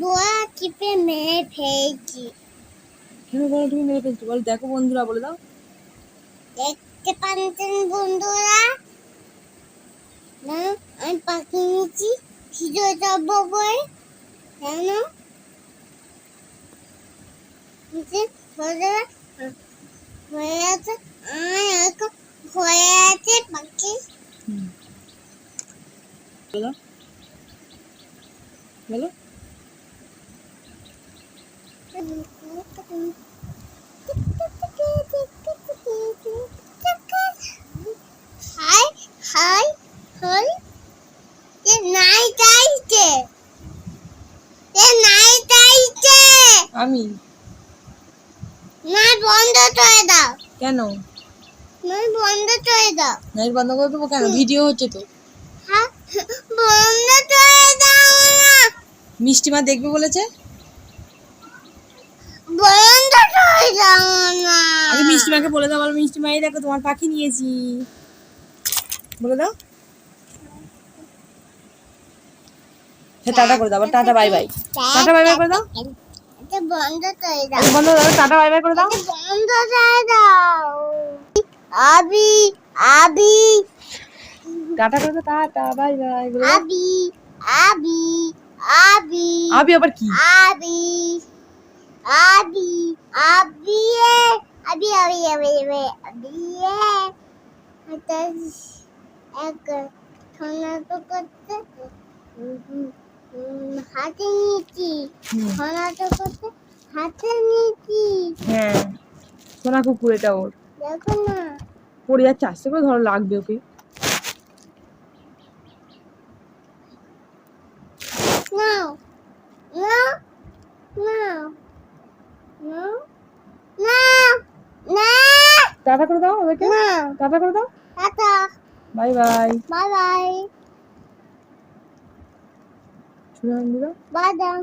দোয়া চিপে মেরে ফেলছি। কেন বলো তুমি মেরে ফেলছো? বল দেখো বন্ধুরা বলে দাও। দেখতে পাচ্ছেন বন্ধুরা? না আমি পাখি নিয়েছি ভিডিও যাব বই কেন? হয়ে আছে আর এখন হয়ে আছে পাখি। হুম। বলে। বলো। হাই হাই হাই এ নাই চাইছে এ নাই চাইছে আমি। না বন্ধ করে দাও। কেন? না বন্ধ করে দাও। নাইট বন্ধ করে দেবো কেন? ভিডিও হচ্ছে তো। হ্যাঁ বন্ধ করে দাও না। মিষ্টিমা দেখবে বলেছে বন্ধ করে দাও না আগে মিষ্টিমাকে বলে দাও বলো দেখো তোমার পাখি নিয়েছি। বলে দাও। হ্যাঁ টাটা করে দাও tata bye bye. Tata bye bye করে দাও। বন্ধ করে দাও। বন্ধ করে টাটা বাই বাই করে দাও। বন্ধ করে দাও। আবি আবি। টাটা করে দাও টাটা বাই বাই আবি আবি আবি। আবি আবার কি? আবি। আবি আবি আবি আবি আবি আবি আবি এক সোনা তো করতে হাতে নিয়েছি হুম, সোনা তো করতে হাতে নিয়েছি হ্যাঁ সোনা কুকুর এটা ওর। দেখো না। পড়ে যাচ্ছে আস্তে করে ধরো লাগবে ওকে। নাও নাও নাও নাও না টাটা করে দাও ওদেরকে? টাটা করে দাও? Tata. Bye bye. Bye bye. Bye bye. বাদাম